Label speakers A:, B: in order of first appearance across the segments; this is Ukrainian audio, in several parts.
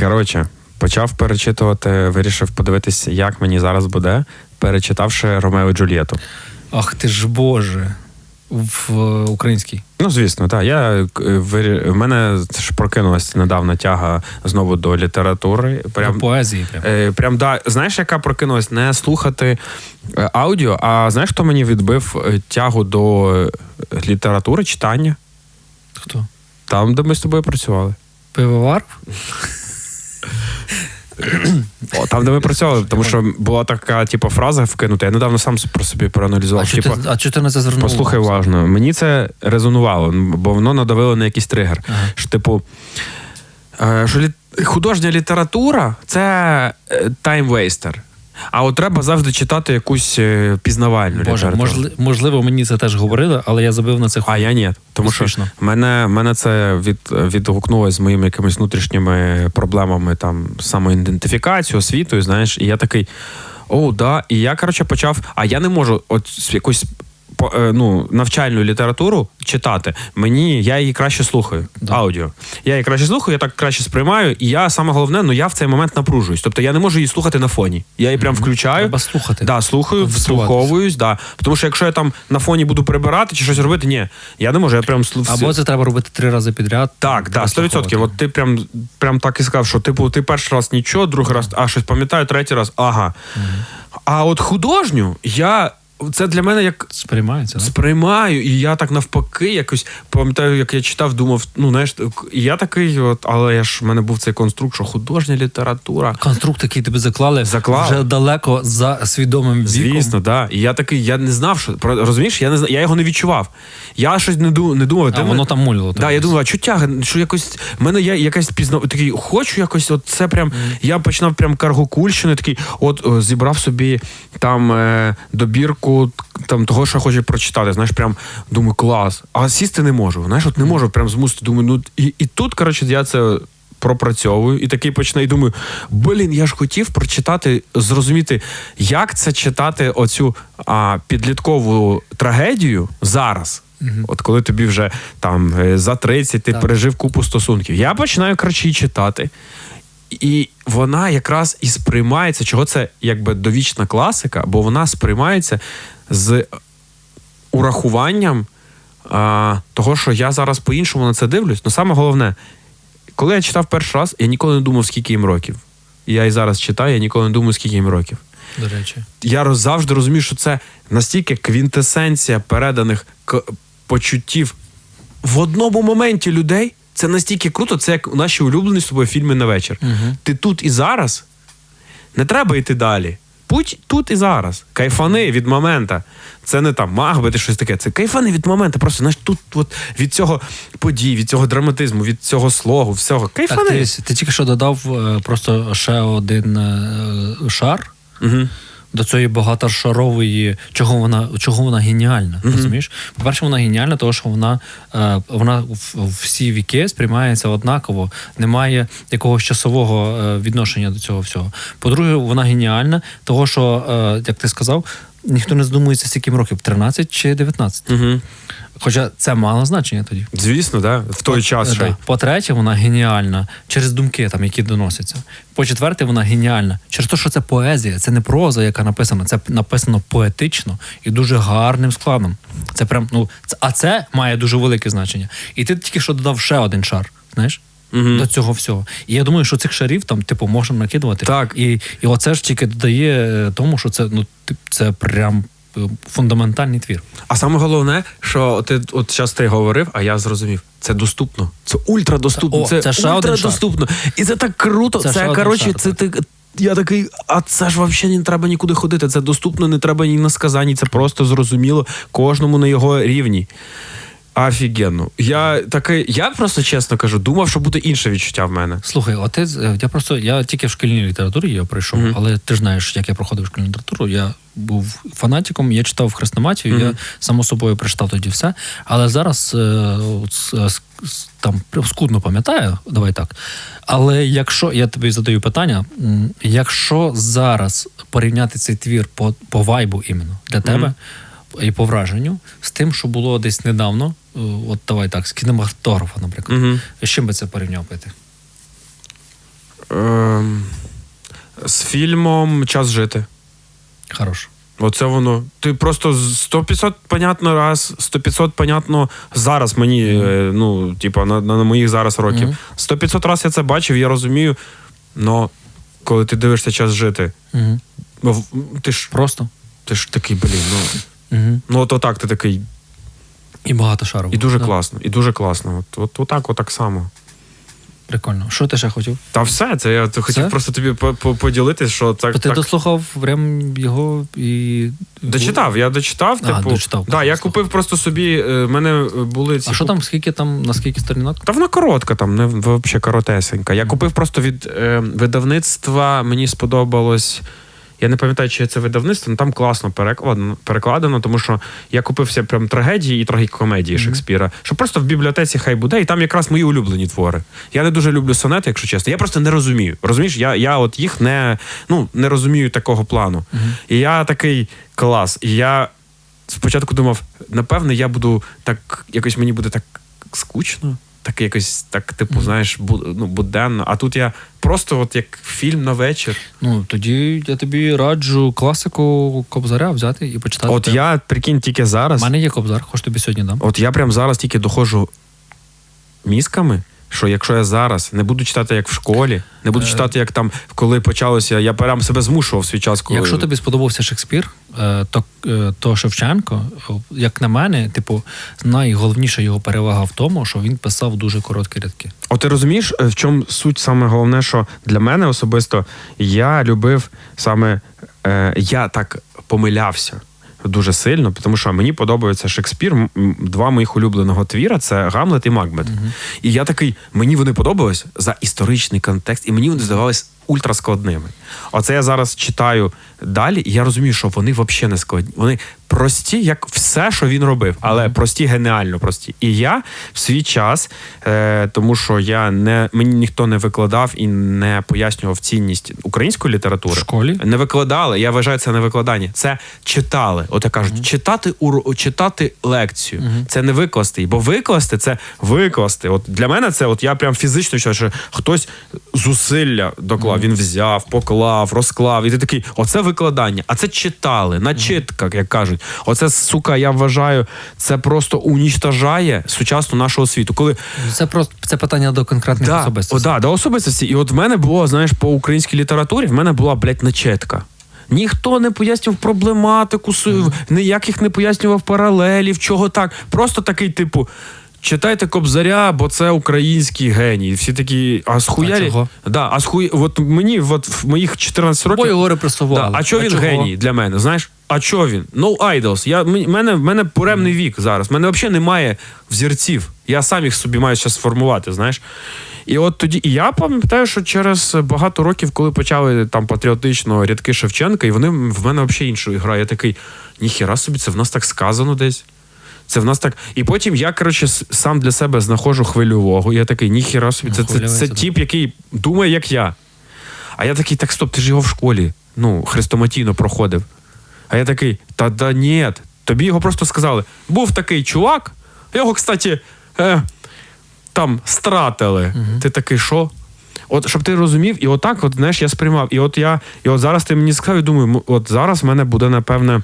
A: Коротше, почав перечитувати, вирішив подивитися, як мені зараз буде, перечитавши Ромео і Джульєту.
B: Ах ти ж Боже. В е, українській.
A: Ну, звісно, так. Я е, в мене ж прокинулася недавно тяга знову до літератури. Прям,
B: До поезії. Прям.
A: е, прям да, знаєш, яка прокинулась? Не слухати аудіо, а знаєш, хто мені відбив тягу до літератури, читання?
B: Хто?
A: Там, де ми з тобою працювали.
B: Пивовар?
A: О, там, де ми працювали, тому що була така, типу, фраза вкинута. Я недавно сам про собі
B: А
A: проаналізував.
B: що
A: Типу,
B: ти, а ти на це звернув?
A: Послухай уважно. Мені це резонувало, бо воно надавило на якийсь тригер.
B: Ага.
A: Що, типу, е, що лі... художня література це таймвейстер. А от треба завжди читати якусь е, пізнавальну
B: Боже,
A: літературу.
B: можли, можливо, мені це теж говорили, але я забив на це
A: А я ні. Тому
B: Успішно.
A: що мене, мене це від, відгукнулося з моїми якимись внутрішніми проблемами, там, самоідентифікацією, освітою, знаєш, і я такий. О, да. І я, коротше, почав. А я не можу от якусь ну, навчальну літературу читати. Мені я її краще слухаю.
B: Да.
A: Аудіо. Я її краще слухаю, я так краще сприймаю. І я саме головне, ну я в цей момент напружуюсь. Тобто я не можу її слухати на фоні. Я її прям включаю.
B: Треба слухати.
A: Да, слухаю, вслуховуюсь, да. Тому що якщо я там на фоні буду прибирати чи щось робити, ні, я не можу. Я прям слу-
B: Або це треба робити три рази підряд.
A: так, да, 100%.
B: Прослуховувати.
A: От ти прям, прям так і сказав, що типу, ти перший раз нічого, другий раз, а щось пам'ятаю, третій раз, ага. А от художню я. Це для мене як
B: Сприймається, да?
A: сприймаю, і я так навпаки, якось пам'ятаю, як я читав, думав, ну знаєш, і я такий, от, але я ж в мене був цей конструкт, що художня література.
B: Конструкт, який тебе заклали,
A: Заклали.
B: вже далеко за свідомим віком.
A: Звісно, да. І я такий, я не знав, що розумієш, я не знав, я його не відчував. Я щось не думав, не думав.
B: А
A: де
B: воно
A: мене-
B: там мулило.
A: Да, я думав, а що тяга? Що якось в мене є якась пізна такий, хочу якось, от це прям. Я починав прям каргокульщини, такий, от о, зібрав собі там е, добірку там того, що я хочу прочитати. Знаєш, прям думаю, клас. А сісти не можу. Знаєш, от не можу прям змусити. Думаю, ну і, і тут, коротше, я це. Пропрацьовую і такий починаю, і думаю, блін, я ж хотів прочитати, зрозуміти, як це читати оцю а, підліткову трагедію зараз. От коли тобі вже там е, за 30 ти
B: Так.
A: пережив купу стосунків. Я починаю коротше читати. І вона якраз і сприймається, чого це якби довічна класика, бо вона сприймається з урахуванням а, того, що я зараз по-іншому на це дивлюсь. Ну саме головне, коли я читав перший раз, я ніколи не думав, скільки їм років. Я і зараз читаю, я ніколи не думаю, скільки їм років
B: До речі.
A: я роз- завжди розумію, що це настільки квінтесенція переданих к- почуттів в одному моменті людей. Це настільки круто, це як наші улюблені з тобою фільми на вечір.
B: Мгм.
A: Ти тут і зараз. Не треба йти далі. Будь тут і зараз. Кайфани від момента. Це не там маг би ти щось таке. Це кайфани від моменту. Просто знаєш, тут от, від цього подій, від цього драматизму, від цього слогу, всього.
B: Так, ти, ти тільки що додав е, просто ще один е, шар
A: Угу.
B: До цієї багатошарової, чого вона, чого вона геніальна. Розумієш? По-перше, вона геніальна, тому що вона, е, вона в- всі віки сприймається однаково, немає якогось часового е, відношення до цього всього. По-друге, вона геніальна, того що, е, як ти сказав, ніхто не здумується, скільки яким років 13 чи 19.
A: Угу.
B: Хоча це мало значення тоді.
A: Звісно, да. в той час
B: Е,
A: ще.
B: да. По-третє, вона геніальна через думки, там, які доносяться. По-четверте, вона геніальна через те, що це поезія, це не проза, яка написана, це написано поетично і дуже гарним складом. Це прям, ну, а це має дуже велике значення. І ти тільки що додав ще один шар, знаєш?
A: Мгм.
B: До цього всього. І я думаю, що цих шарів там, типу, можна накидувати.
A: Так.
B: І, і оце ж тільки додає е, тому, що це, ну, це прям фундаментальний твір.
A: А саме головне, що ти от зараз ти говорив, а я зрозумів. Це доступно. Це ультрадоступно.
B: Це- о, це ще один
A: ультрадоступно. І це так круто.
B: Це
A: Це,
B: один
A: коротше,
B: шар,
A: це ти. Я такий, а це ж взагалі не треба нікуди ходити. Це доступно, не треба ні на сказанні, це просто зрозуміло кожному на його рівні. Офігенно. Я такий, я просто чесно кажу, думав, що буде інше відчуття в мене.
B: Слухай, отець, е, я просто я тільки в шкільній літературі я пройшов,
A: Мгм.
B: але ти ж знаєш, як я проходив шкільну літературу. Я був фанатиком, я читав хрестоматію, я
A: Мгм.
B: само собою прочитав тоді все. Але зараз е, с- там скудно пам'ятаю, давай так. Але якщо я тобі задаю питання, якщо зараз порівняти цей твір по, по вайбу іменно для тебе і по враженню з тим, що було десь недавно, е, от давай так, з кінематографа, наприклад.
A: Угу.
B: З чим би це порівняв би ти?
A: Ем, з фільмом Час жити.
B: Хорош.
A: Оце воно. Ти просто 100-500 понятно раз, 100-500 понятно зараз мені, е, ну, типа, на, на моїх зараз років.
B: Мгм.
A: 100-500 раз я це бачив, я розумію. Но коли ти дивишся час жити, ну, ти ж,
B: Просто.
A: ти ж такий, блін, ну. Ну, от отак ти такий.
B: І багато шаров.
A: І дуже
B: Да.
A: класно, і дуже класно. От, от, отак, отак само.
B: Прикольно. Що ти ще хотів?
A: Та все, це я хотів
B: Все?
A: просто тобі по- по- що так.
B: Бо ти
A: так...
B: дослухав прям його і.
A: Дочитав, я дочитав,
B: А,
A: типу.
B: дочитав,
A: да, я купив просто собі. е, мене були ці
B: А що там, скільки там, на скільки сторінок?
A: Та вона коротка, там не взагалі коротесенька. Я купив просто від е, видавництва, мені сподобалось. Я не пам'ятаю, чи це видавництво, але там класно перекладено, перекладено, тому що я купився прям трагедії і трагікомедії Шекспіра, що просто в бібліотеці хай буде, і там якраз мої улюблені твори. Я не дуже люблю сонети, якщо чесно. Я просто не розумію. Розумієш, я, я от їх не, ну, не розумію такого плану. І я такий клас. І я спочатку думав, напевне, я буду так, якось мені буде так скучно. Так якось так, типу, знаєш, буд, ну, буденно. А тут я просто от як фільм на вечір.
B: Ну, тоді я тобі раджу класику Кобзаря взяти і почитати.
A: От я, прикинь, тільки зараз.
B: У мене є Кобзар, хоч тобі сьогодні дам.
A: От я прям зараз тільки доходжу мізками, що якщо я зараз не буду читати як в школі, не буду
B: Е.
A: читати, як там, коли почалося, я прям себе змушував свій час. Коли...
B: Якщо тобі сподобався Шекспір, е, то, е, то Шевченко, як на мене, типу, найголовніша його перевага в тому, що він писав дуже короткі рядки.
A: От ти розумієш, в чому суть саме головне, що для мене особисто я любив саме я так помилявся. Дуже сильно, тому що мені подобається Шекспір. Два моїх улюбленого твіра це Гамлет і Макбет. І я такий, мені вони подобались за історичний контекст, і мені вони здавались ультраскладними. Оце я зараз читаю далі, і я розумію, що вони взагалі не складні. Вони прості, як все, що він робив, але прості, геніально прості. І я в свій час, е, тому що я не мені ніхто не викладав і не пояснював цінність української літератури.
B: В школі?
A: Не викладали. Я вважаю, це не викладання. Це читали. От я кажуть, читати уро... читати лекцію. Це не викласти. Бо викласти це викласти. От для мене це, от я прям фізично що хтось зусилля доклав. Він взяв, поклав, розклав. І ти такий, оце викладання. А це читали, начитка, як кажуть. Оце, сука, я вважаю, це просто унічтажає сучасну нашу освіту. Коли
B: Це просто це питання до конкретних
A: Да, о, да, до особистості. І от в мене було, знаєш, по українській літературі, в мене була, блядь, начетка. Ніхто не пояснював проблематику, су- ніяких не пояснював паралелів, чого так. Просто такий, типу. Читайте Кобзаря, бо це український геній. Всі такі, а схуярі.
B: чого?
A: Да, а схуй... От мені от в моїх 14
B: Бо
A: років.
B: його репресували.
A: Да, а чого він
B: чого?
A: геній для мене? Знаєш? А чого він? No idols. Я, мене, мене буремний вік зараз. В мене взагалі немає взірців. Я сам їх собі маю зараз сформувати, знаєш. І от тоді, і я пам'ятаю, що через багато років, коли почали там патріотично рядки Шевченка, і вони в мене взагалі іншою грає. Я такий, ніхіра собі, це в нас так сказано десь. Це в нас так. І потім я, коротше, сам для себе знаходжу хвильового. Я такий, ніхіра собі, це, це, це,
B: це
A: тіп, який думає, як я. А я такий, так стоп, ти ж його в школі, ну, хрестоматійно проходив. А я такий, та да ні, тобі його просто сказали. Був такий чувак, його, кстати, е, там стратили. Ти такий, що? От, щоб ти розумів, і отак, от, знаєш, я сприймав. І от я, і от зараз ти мені сказав, і думаю, от зараз в мене буде, напевне,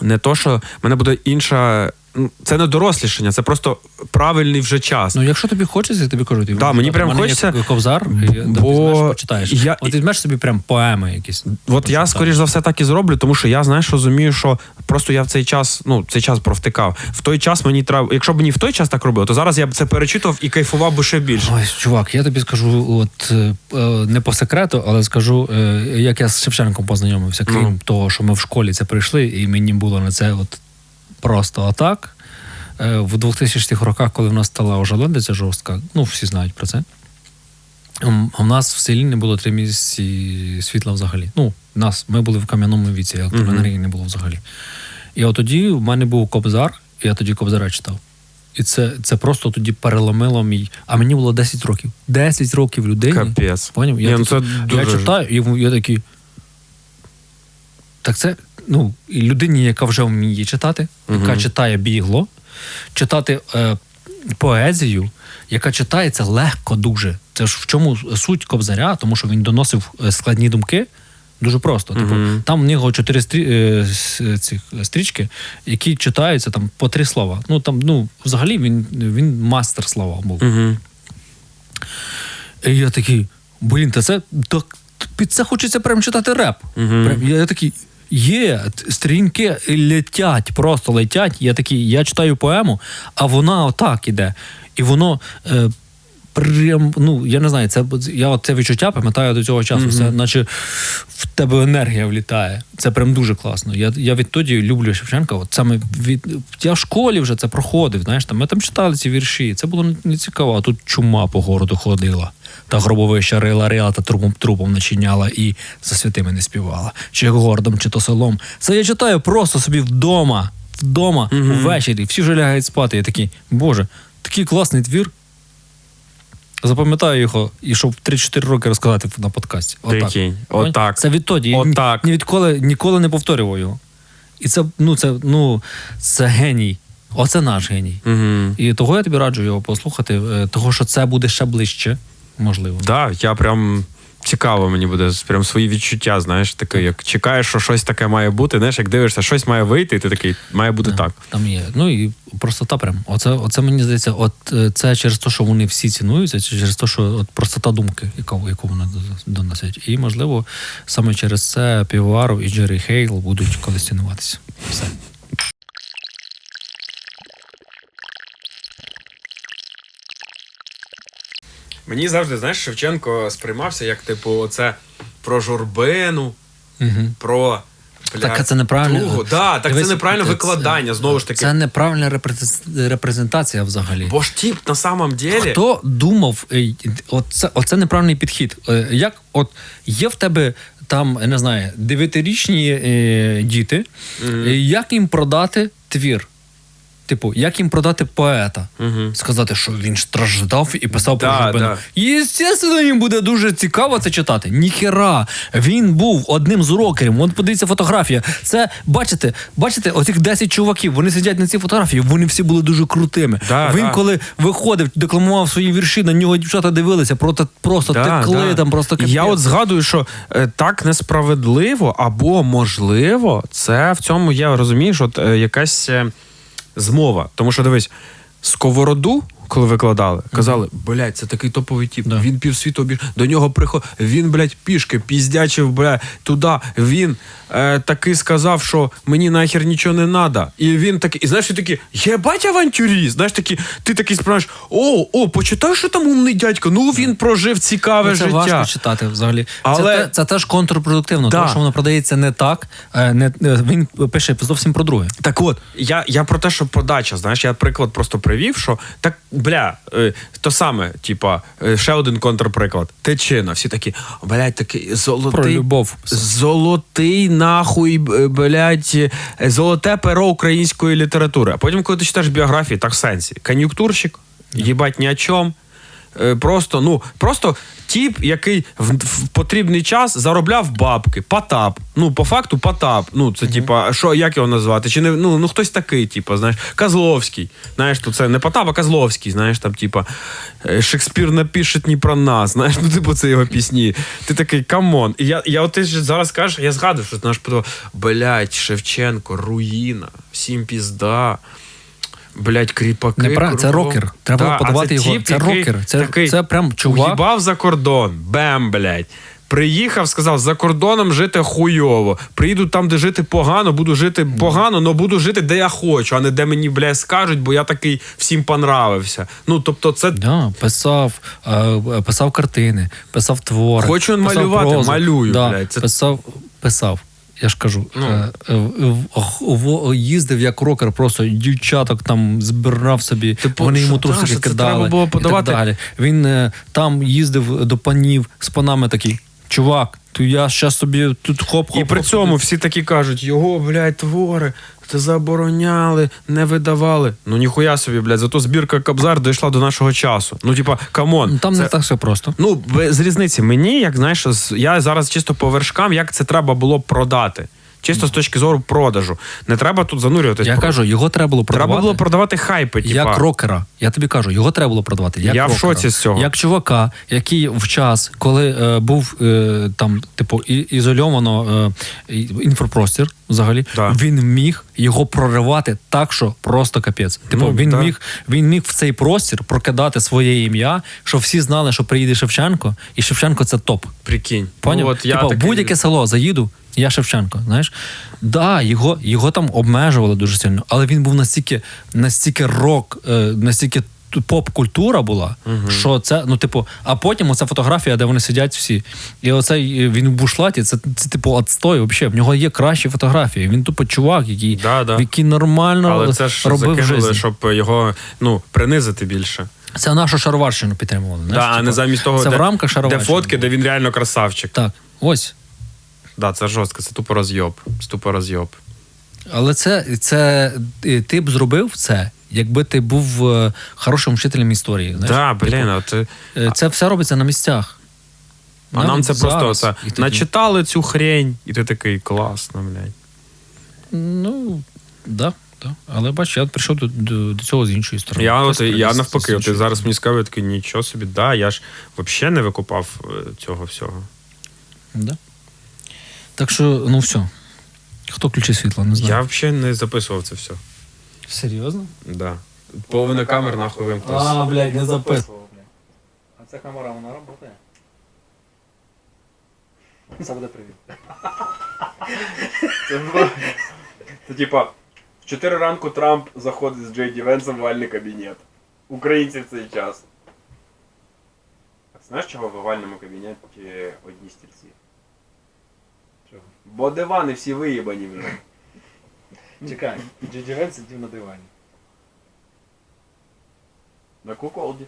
A: не то, що в мене буде інша. Ну, Це не дорослішання, це просто правильний вже час.
B: Ну, якщо тобі хочеться, я тобі кажу, ти
A: Да, мені прям хочеться,
B: ковзар,
A: бо
B: почитаєш.
A: я-
B: От візьмеш собі прям поеми якісь.
A: От я, скоріш за все, так і зроблю, тому що я, знаєш, розумію, що просто я в цей час, ну, цей час провтикав. В той час мені треба. Якщо б мені в той час так робив, то зараз я б це перечитував і кайфував би ще більше.
B: Ой, чувак, я тобі скажу, от е, е, не по секрету, але скажу, е, як я з Шевченком познайомився, крім
A: Ну.
B: того, що ми в школі це прийшли, і мені було на це от просто атак. Е, В 2000-х роках, коли в нас стала ожеледиця жорстка, ну всі знають про це. м, А в нас в селі не було три місяці світла взагалі. Ну, нас, ми були в кам'яному віці, електроенергії не було взагалі. І от тоді в мене був кобзар, і я тоді кобзара читав. І це, це просто тоді переломило мій. А мені було 10 років. 10 років людині.
A: Капець.
B: Поняв? Я,
A: ну це
B: я
A: дуже-
B: читаю, і я такий. Так це, ну, людині, яка вже вміє читати, яка читає бігло, читати е, поезію, яка читається легко дуже. Це ж в чому суть Кобзаря, тому що він доносив е, складні думки. Дуже просто. Типу, там в нього чотири стрі... е, цих стрічки, які читаються там по три слова. Ну там, ну, взагалі він, він мастер слова був.
A: Угу.
B: І я такий, блін, та це так, під це хочеться прям читати реп. Прям, я, я такий. Є, стрінки летять, просто летять. Я такий, я читаю поему, а вона отак іде. І воно е, прям, ну, я не знаю, це, я от це відчуття пам'ятаю до цього часу. Це наче в тебе енергія влітає. Це прям дуже класно. Я, я відтоді люблю Шевченка. От саме від, я в школі вже це проходив. Знаєш, там, ми там читали ці вірші. Це було не- цікаво, а тут чума по городу ходила. Та гробовища рила рила та трупом трупом начиняла і за святими не співала. Чи городом, чи то селом. Це я читаю просто собі вдома, вдома, ввечері. Всі вже лягають спати. Я такий, боже, такий класний твір. Запам'ятаю його, і щоб 3-4 роки розказати на подкасті.
A: Прикинь, отак.
B: Це відтоді. Я
A: Отак.
B: Ні, відколи, ніколи не повторював його. І це, ну, це, ну, це геній. Оце наш геній.
A: Угу.
B: І того я тобі раджу його послухати, е, того що це буде ще ближче, можливо.
A: Да, я прям цікаво мені буде прям свої відчуття, знаєш, таке, як чекаєш, що щось таке має бути, знаєш, як дивишся, щось має вийти, і ти такий, має бути так.
B: Там є. Ну і простота прям. Оце, оце мені здається, от е, це через те, що вони всі цінуються, чи через те, що от простота думки, яку, яку вони до- доносять. І, можливо, саме через це Півоваров і Джері Хейл будуть колись цінуватися. Все.
A: Мені завжди, знаєш, Шевченко сприймався як, типу, оце про журбину,
B: Угу.
A: про. Бля,
B: Так, це неправильно.
A: тугу. Да, так
B: Дивись,
A: це неправильне
B: це-
A: викладання, знову ж таки.
B: Це неправильна репрезент- репрезентація взагалі.
A: Бо ж тип на самом деле.
B: Хто думав, е, оце, оце неправильний підхід. Е, Як от є в тебе там, я не знаю, дев'ятирічні е, діти, е, як їм продати твір? Типу, як їм продати поета?
A: Мгм.
B: Сказати, що він страждав і писав про
A: Да,
B: Журбина.
A: да.
B: Єстественно, їм буде дуже цікаво це читати. Ніхера. Він був одним з рокерів. От подивіться фотографія. Це бачите, бачите, оцих 10 чуваків. Вони сидять на цій фотографії. Вони всі були дуже крутими.
A: Да,
B: він
A: да.
B: коли виходив, декламував свої вірші, на нього дівчата дивилися, просто, просто текли там, просто
A: І Я
B: капець.
A: от згадую, що е, так несправедливо, або можливо, це в цьому є, розумієш, от е, якась е, змова. Тому що дивись, сковороду. Коли викладали, казали, блядь, це такий топовий тіп.
B: Да.
A: Він півсвіту обіж. До нього приходив. Він, блядь, пішки, піздячив, бля, туди. Він е, таки сказав, що мені нахер нічого не треба. І він такий, і знаєш, ти такий, єбать авантюріст. Знаєш, такий, ти такий спрашуєш, о, о, почитай, що там умний дядько. Ну він прожив цікаве
B: Ну, це
A: життя.
B: важко читати взагалі.
A: Але-
B: Це, це теж контрпродуктивно,
A: Да.
B: тому що воно продається не так. е, Не, е, він пише зовсім про друге.
A: Так от, я, я про те, що подача, знаєш, я приклад просто привів, що так, бля, е, то саме, типа, е, ще один контрприклад. Тичина. Всі такі, блядь, такий золотий.
B: Про любов.
A: Золотий нахуй, б- блядь, е, золоте перо української літератури. А потім, коли ти читаєш біографії, так в сенсі. Кон'юнктурщик, їбать ні о чому. Е, Просто, ну, просто тіп, який в, потрібний час заробляв бабки. Потап. Ну, по факту, Потап. Ну, це типа, що, як його назвати? Чи не ну, ну хтось такий, типа, знаєш, Козловський. Знаєш, то це не Потап, а Козловський. Знаєш, там, типа, е, Шекспір напише не про нас. Знаєш, ну, типу, це його пісні. Ти такий, камон. І я, я от ти ж зараз кажеш, я згадую, що знаєш, подумав, блядь, Шевченко, руїна, всім пізда. Блять, кріпаки.
B: Непра- це рокер. Треба
A: Да,
B: подавати його.
A: тіп,
B: Це рокер. Це-
A: такий
B: це прям чувак.
A: Уїбав за кордон. Бем, блядь. Приїхав, сказав, за кордоном жити хуйово. Приїду там, де жити погано, буду жити погано, але буду жити, де я хочу, а не де мені, блядь, скажуть, бо я такий всім понравився. Ну, тобто, це
B: Да, писав, е, писав картини, писав твори.
A: Хочу
B: писав
A: малювати,
B: прозу.
A: малюю,
B: Да,
A: блядь, це-
B: Писав, писав. Я ж кажу,
A: Ну.
B: е, е, їздив як рокер, просто дівчаток там збирав собі,
A: Типу,
B: вони йому трусики кидали.
A: треба було
B: і так далі. Він е, там їздив до панів з панами такий. Чувак, то я щас собі тут хоп-хоп.
A: І при
B: хоп,
A: цьому
B: собі».
A: всі такі кажуть, його, блядь, твори, це забороняли, не видавали. Ну ніхуя собі, блядь, зато збірка Кабзар дійшла до нашого часу. Ну, типа, камон.
B: Ну, Там
A: це...
B: не так все просто.
A: Ну, з різниці. Мені, як знаєш, я зараз чисто по вершкам, як це треба було продати. Чисто з точки зору продажу. Не треба тут занурюватись.
B: Я
A: Про-
B: кажу, його треба було продавати
A: треба було продавати хайпи, типа.
B: як рокера. Я тобі кажу, його треба було продавати. Як
A: Я в
B: рокера.
A: шоці з цього.
B: Як чувака, який в час, коли е, був е, там, типу, і, ізольовано е, інфопростір взагалі,
A: Да.
B: він міг його проривати так, що просто капець. Типу,
A: Ну,
B: він
A: да.
B: міг він міг в цей простір прокидати своє ім'я, щоб всі знали, що приїде Шевченко, і Шевченко це топ.
A: Прикинь.
B: Поняв?
A: Ну, от я
B: типу,
A: такий-
B: будь-яке село заїду, я Шевченко. Знаєш? Да, його, його там обмежували дуже сильно, але він був настільки, настільки рок, е, настільки поп-культура була, що це, ну, типу, а потім оця фотографія, де вони сидять всі. І оцей е, він в бушлаті, це, це типу отстой. Взагалі. В нього є кращі фотографії. Він тупо чувак, який,
A: Да, да.
B: який нормально
A: Але це ж
B: робив
A: закинули, щоб його ну, принизити більше.
B: Це нашу шароварщину підтримували. Знаєш,
A: да, а
B: типу,
A: не замість того,
B: це
A: де,
B: в рамках
A: де фотки, де він реально красавчик.
B: Так, ось.
A: Да, це жорстко, це тупо розйоб. Це тупо розйоб.
B: Але це, це е, ти б зробив це, якби ти був е, хорошим вчителем історії. Знаєш?
A: Да, блін, а ти.
B: Е, Це все робиться на місцях.
A: А нам це просто
B: зараз.
A: оце,
B: І тоді-
A: начитали цю хрень, і ти такий класно, блядь.
B: Ну, да, да. Але бач, я прийшов до, до, до цього з іншої сторони.
A: Я, от, я навпаки, от, ти зараз мені сказав, я такий, нічого собі, да, я ж взагалі не викупав цього всього.
B: Да. Так що, ну все. Хто включить світло, не знаю.
A: Я взагалі не записував це все.
B: Серйозно?
A: Да. Половина камер нахуй вимкнулася.
B: блядь, не записував, блядь. А ця камера, вона працює? Це буде привіт.
A: Це, було- це типа, в 4 ранку Трамп заходить з Джей Ді Венсом в вальний кабінет. Українці в цей час. А знаєш, чого в овальному кабінеті одні стільці? Бо дивани всі виїбані вже.
B: Чекай, Джеді Вен сидів на дивані.
A: На куколді.